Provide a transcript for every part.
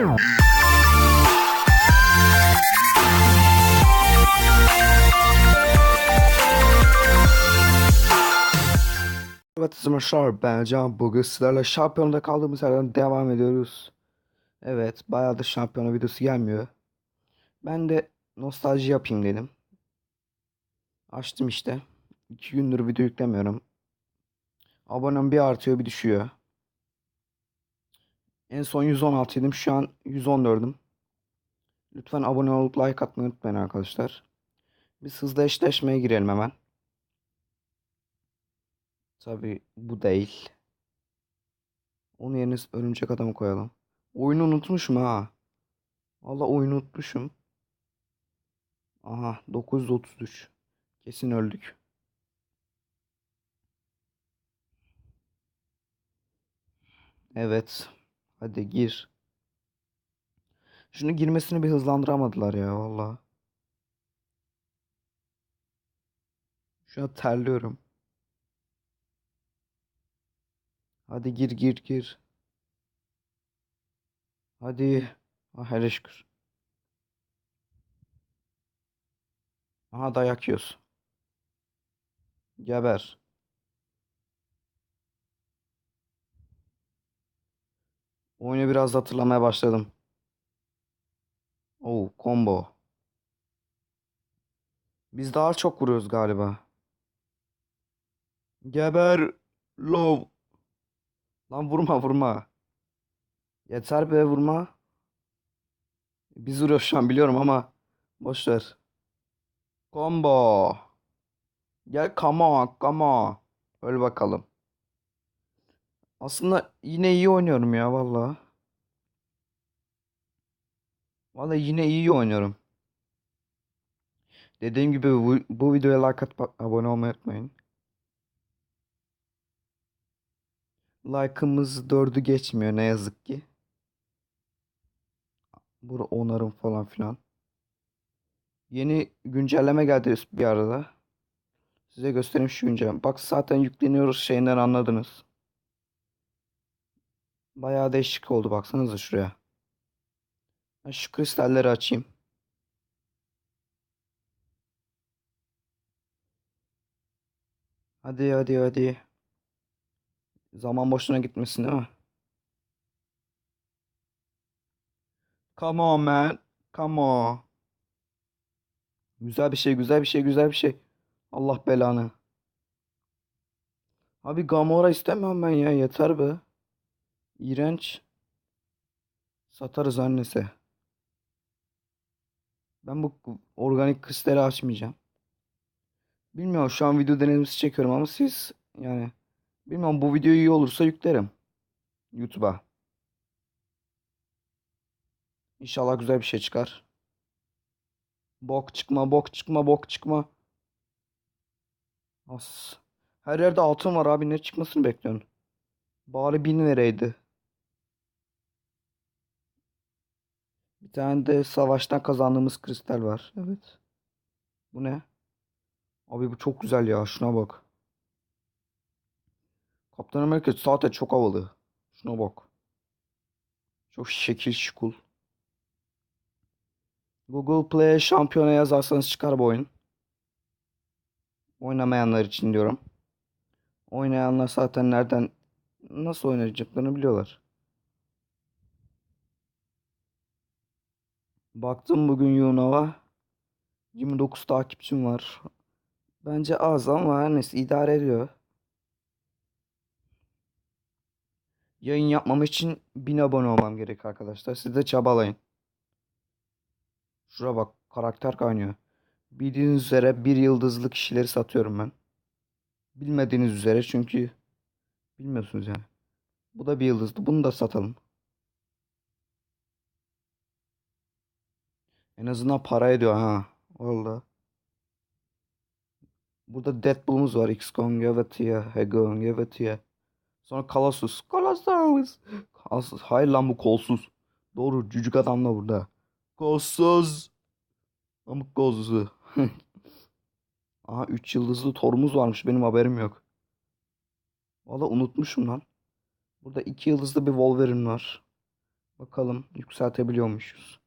Evet arkadaşlar ben Can bugün sizlerle şampiyonda kaldığımız yerden devam ediyoruz. Evet bayağıdır şampiyona videosu gelmiyor. Ben de nostalji yapayım dedim. Açtım işte. İki gündür video yüklemiyorum. Abonem bir artıyor bir düşüyor. En son 116 idim şu an 114'üm. Lütfen abone olup like atmayı unutmayın arkadaşlar. Biz hızlı eşleşmeye girelim hemen. Tabii bu değil. Onun yerine örümcek adamı koyalım. Oyunu unutmuşum ha. Valla oyunu unutmuşum. Aha 933. Kesin öldük. Evet. Hadi gir. Şunu girmesini bir hızlandıramadılar ya valla. Şu an terliyorum. Hadi gir gir gir. Hadi. Ah hele şükür. Aha dayak yiyoruz. Geber. Oyunu biraz hatırlamaya başladım. Oo, combo. Biz daha çok vuruyoruz galiba. Geber. Love. Lan vurma vurma. Yeter be vurma. Biz vuruyoruz şu an biliyorum ama boş ver. Combo. Gel come on come on. Öl bakalım. Aslında yine iyi oynuyorum ya valla. Valla yine iyi oynuyorum. Dediğim gibi bu, bu videoya like atıp abone olmayı unutmayın. Like'ımız dördü geçmiyor ne yazık ki. Bura onarım falan filan. Yeni güncelleme geldi bir arada. Size göstereyim şu güncelleme. Bak zaten yükleniyoruz şeyinden anladınız. Bayağı değişik oldu baksanıza şuraya. Ben şu kristalleri açayım. Hadi hadi hadi. Zaman boşuna gitmesin değil mi? Come on man. Come on. Güzel bir şey, güzel bir şey, güzel bir şey. Allah belanı. Abi Gamora istemiyorum ben ya. Yeter be. İğrenç. Satarız annesi. Ben bu organik kristali açmayacağım. Bilmiyorum şu an video denemesi çekiyorum ama siz yani bilmiyorum bu video iyi olursa yüklerim YouTube'a. İnşallah güzel bir şey çıkar. Bok çıkma, bok çıkma, bok çıkma. As. Her yerde altın var abi ne çıkmasını bekliyorsun? Bari bin vereydi. Bir tane de savaştan kazandığımız kristal var. Evet. Bu ne? Abi bu çok güzel ya. Şuna bak. Kaptan Amerika zaten çok havalı. Şuna bak. Çok şekil şukul. Google Play şampiyona yazarsanız çıkar bu oyun. Oynamayanlar için diyorum. Oynayanlar zaten nereden nasıl oynayacaklarını biliyorlar. Baktım bugün Yunava 29 takipçim var. Bence az ama her neyse idare ediyor. Yayın yapmam için 1000 abone olmam gerek arkadaşlar. Siz de çabalayın. Şura bak karakter kaynıyor. Bildiğiniz üzere bir yıldızlı kişileri satıyorum ben. Bilmediğiniz üzere çünkü bilmiyorsunuz yani. Bu da bir yıldızlı. Bunu da satalım. En azından para ediyor ha. Valla. Burada Deadpool'umuz var. X-Kong evet ya. Hegon evet. Sonra Colossus. Colossus. Colossus. Hayır lan bu kolsuz. Doğru cücük adam da burada. Kolsuz. Amık kolsuzu. Aha 3 yıldızlı torumuz varmış. Benim haberim yok. Valla unutmuşum lan. Burada 2 yıldızlı bir Wolverine var. Bakalım yükseltebiliyormuşuz.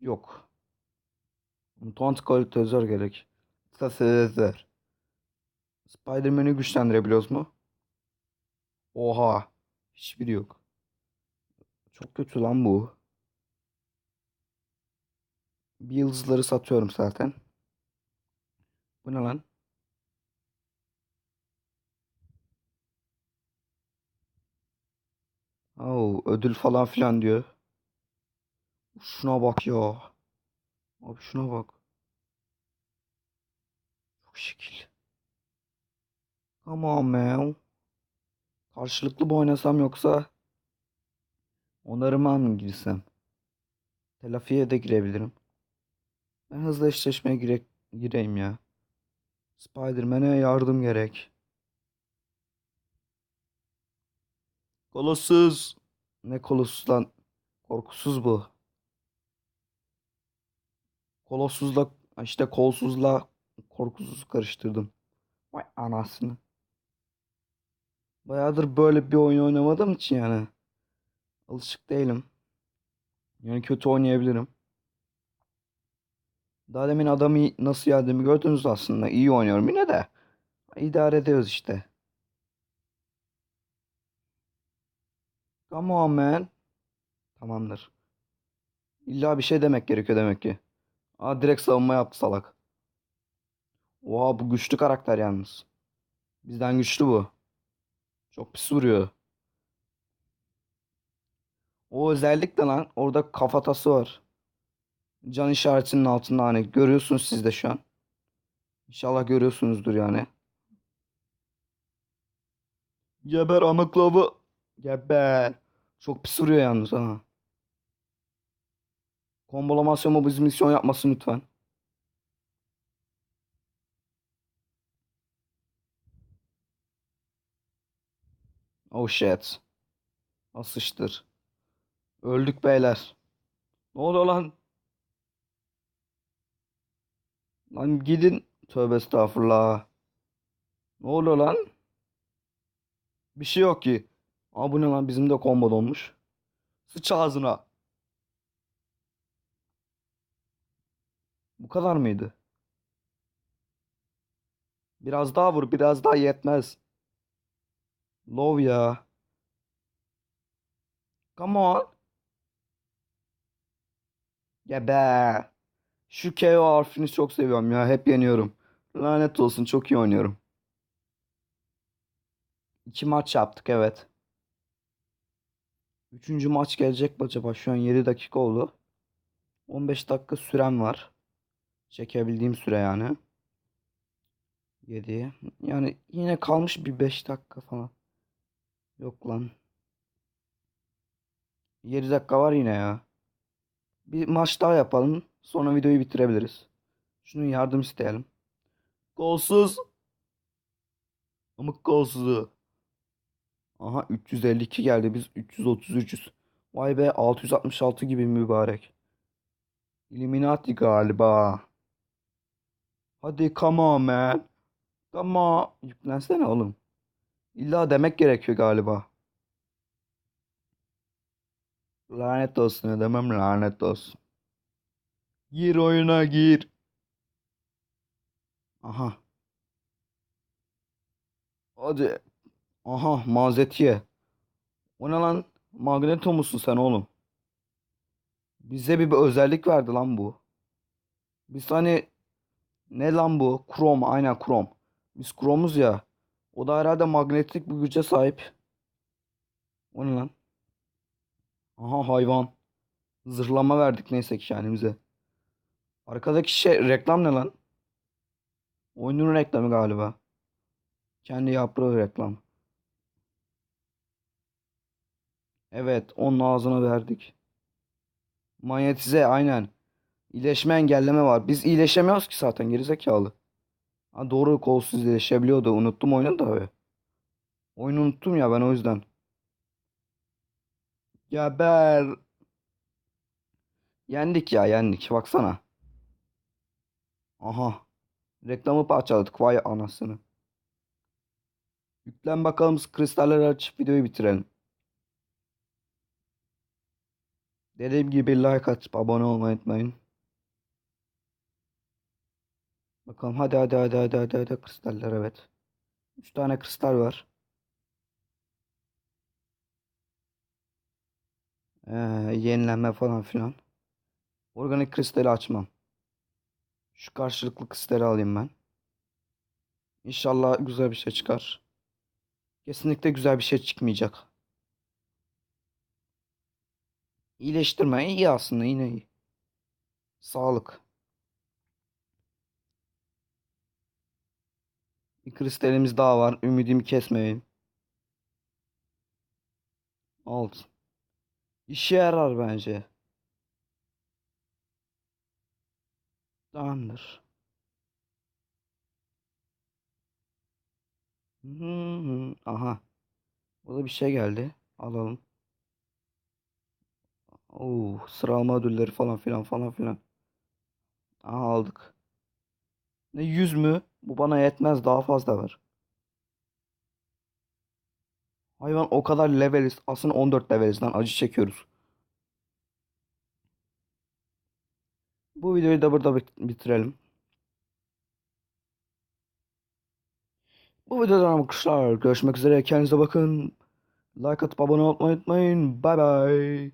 Yok. Mutant kalitezör gerek. Kalitezör. Spider-Man'i güçlendirebiliyoruz mu? Oha. Hiçbiri yok. Çok kötü lan bu. Bir yıldızları satıyorum zaten. Bu ne lan? Oo, ödül falan filan diyor. Şuna bak ya. Abi şuna bak. Çok şekil. Come on man. Karşılıklı mı oynasam yoksa onarıma mı girsem? Telafiye de girebilirim. Ben hızlı eşleşmeye gire gireyim ya. Spider-Man'e yardım gerek. Kolosuz. Ne kolosuz lan? Korkusuz bu. Kolossuzla işte kolsuzla korkusuz karıştırdım. Vay anasını. Bayağıdır böyle bir oyun oynamadığım için yani. Alışık değilim. Yani kötü oynayabilirim. Daha demin adamı nasıl yendiğimi gördünüz aslında. İyi oynuyorum yine de. İdare ediyoruz işte. Come on man. Tamamdır. İlla bir şey demek gerekiyor demek ki. Aa direkt savunma yaptı salak. Oha bu güçlü karakter yalnız. Bizden güçlü bu. Çok pis vuruyor. O özellikle lan orada kafatası var. Can işaretinin altında hani görüyorsunuz siz de şu an. İnşallah görüyorsunuzdur yani. Geber amıklavı. Geber. Çok pis vuruyor yalnız ha. Kombolamasyon mu bizim misyon yapmasın lütfen. Oh shit. Asıştır. Öldük beyler. Ne oluyor lan? Lan gidin. Tövbe estağfurullah. Ne oluyor lan? Bir şey yok ki. Aa bu ne lan bizim de combo donmuş. Sıç ağzına. Bu kadar mıydı? Biraz daha vur, biraz daha yetmez. Love ya. Come on. Ya be. Şu KO harfini çok seviyorum ya. Hep yeniyorum. Lanet olsun çok iyi oynuyorum. İki maç yaptık evet. Üçüncü maç gelecek mi acaba? Şu an 7 dakika oldu. 15 dakika sürem var. Çekebildiğim süre yani. 7. Yani yine kalmış bir 5 dakika falan. Yok lan. 7 dakika var yine ya. Bir maç daha yapalım. Sonra videoyu bitirebiliriz. Şunu yardım isteyelim. Golsuz. Amık golsuzu. Aha 352 geldi. Biz 333'üz. Vay be 666 gibi mübarek. Illuminati galiba. Hadi come on man. Come on. Yüklensene oğlum. İlla demek gerekiyor galiba. Lanet olsun ne demem lanet olsun. Gir oyuna gir. Aha. Hadi. Aha Mazetiye. O ne lan? Magneto musun sen oğlum? Bize bir, bir özellik verdi lan bu. Biz hani ne lan bu? Krom aynen krom. Biz kromuz ya. O da herhalde magnetik bir güce sahip. O ne lan? Aha hayvan. Zırlama verdik neyse ki kendimize. Arkadaki şey reklam ne lan? Oyunun reklamı galiba. Kendi yaptığı reklam. Evet, onun ağzına verdik. Manyetize aynen. İyileşme engelleme var. Biz iyileşemiyoruz ki zaten gerizekalı. Ha doğru kolsuz iyileşebiliyordu. Unuttum oyunu da abi. Oyunu unuttum ya ben o yüzden. Geber. Yendik ya yendik. Baksana. Aha. Reklamı parçaladık. Vay anasını. Yüklen bakalım kristalleri açıp videoyu bitirelim. Dediğim gibi like atıp abone olmayı unutmayın. Bakalım hadi hadi hadi hadi hadi hadi kristaller evet. 3 tane kristal var. Ee, yenilenme falan filan. Organik kristali açmam. Şu karşılıklı kristali alayım ben. İnşallah güzel bir şey çıkar. Kesinlikle güzel bir şey çıkmayacak. İyileştirme iyi aslında yine iyi. Sağlık. Bir kristalimiz daha var. Ümidimi kesmeyin. Olsun. İşe yarar bence. Tamamdır. Hı hı. Aha. Burada bir şey geldi. Alalım. Oo, sıralama ödülleri falan filan falan filan. Aha aldık. Ne 100 mü? Bu bana yetmez daha fazla var. Hayvan o kadar leveliz. Aslında 14 leveliz lan acı çekiyoruz. Bu videoyu da burada bit- bitirelim. Bu videodan arkadaşlar görüşmek üzere. Kendinize bakın. Like atıp abone olmayı unutmayın. Bay bay.